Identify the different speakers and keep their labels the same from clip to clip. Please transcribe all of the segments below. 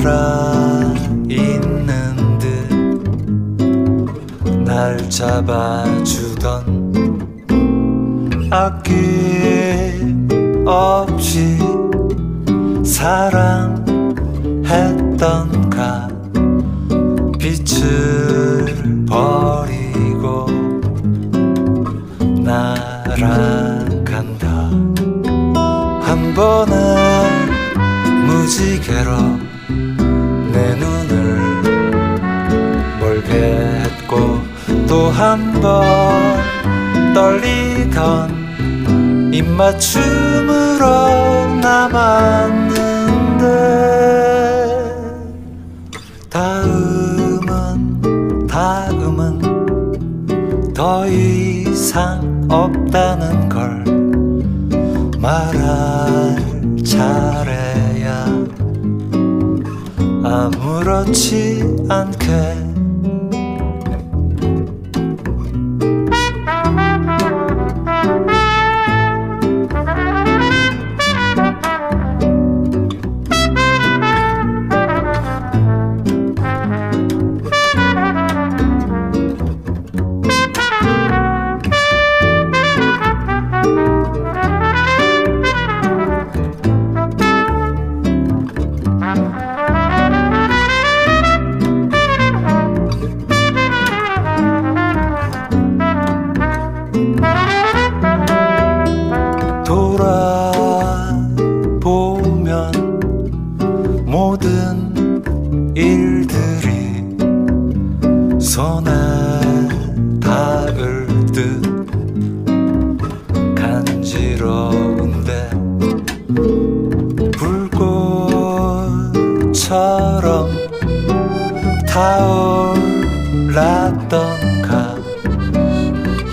Speaker 1: 살아 있는 듯 날 잡아주던 아낌없이 사랑했던가 빛을 버리고 날아간다. 한 번은 무지개로 내 눈을 멀게 했고 또 한 번 떨리던 입맞춤으로 남았는데 다음은 다음은 더 이상 없다는 걸 말할 차례야 아무렇지 않게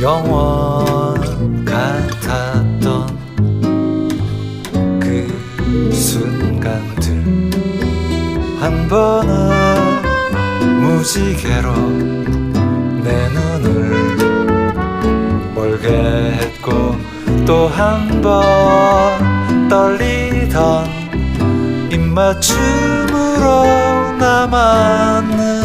Speaker 1: 영원 같았던 그 순간들. 한 번은 무지개로 내 눈을 멀게 했고 또 한 번 떨리던 입맞춤으로 남았는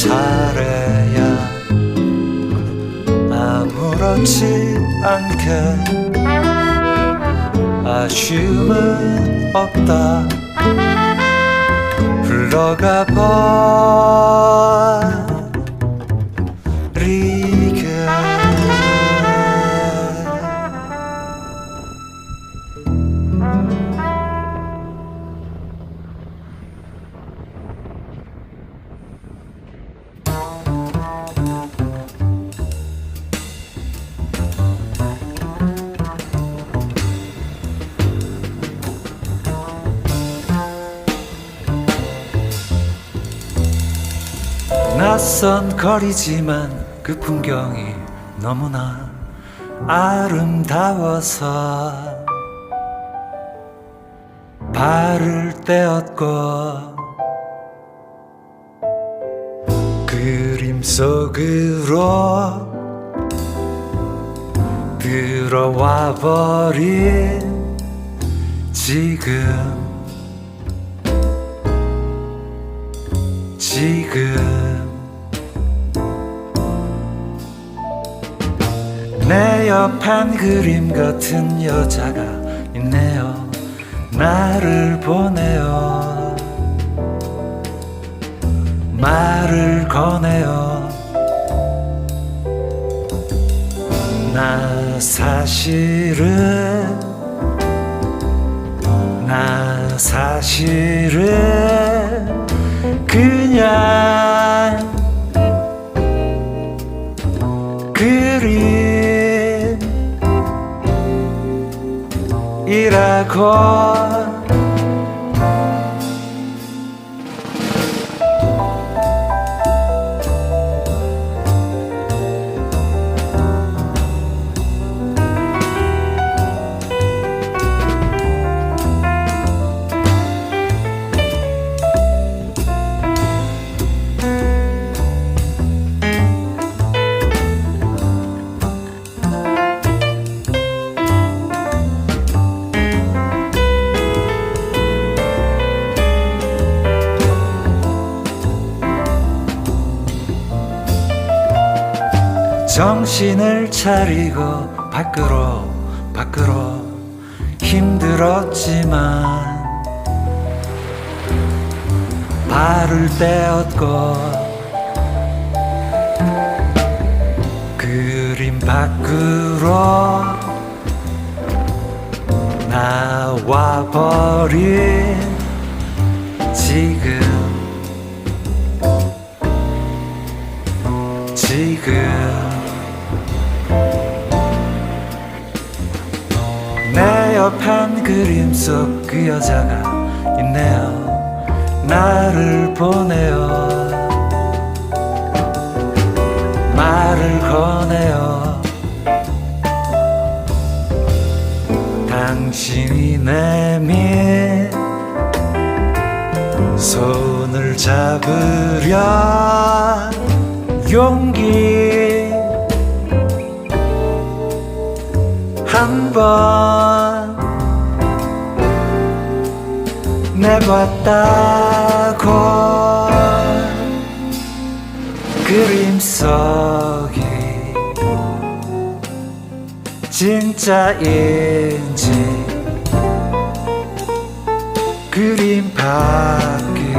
Speaker 1: 차례야 아무렇지 않게. 아쉬움은 없다. 흘러가 버 낯선 거리지만 그 풍경이 너무나 아름다워서 발을 떼었고 그림 속으로 들어와 버린 지금 지금 내 옆엔 그림 같은 여자가 있네요. 나를 보내요. 말을 거네요. 나 사실은 나 사실은 이라고 정신을 차리고 밖으로 밖으로. 힘들었지만 발을 떼었고 그림 밖으로 나와 버린 지금. 지금 내 옆엔 그림 속 그 여자가 있네요. 나를 보내요. 말을 거네요. 당신이 내민. 손을 잡으려 용기. 한번 내봤다고. 그림 속이 진짜인지 그림 밖이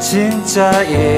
Speaker 1: 진짜인지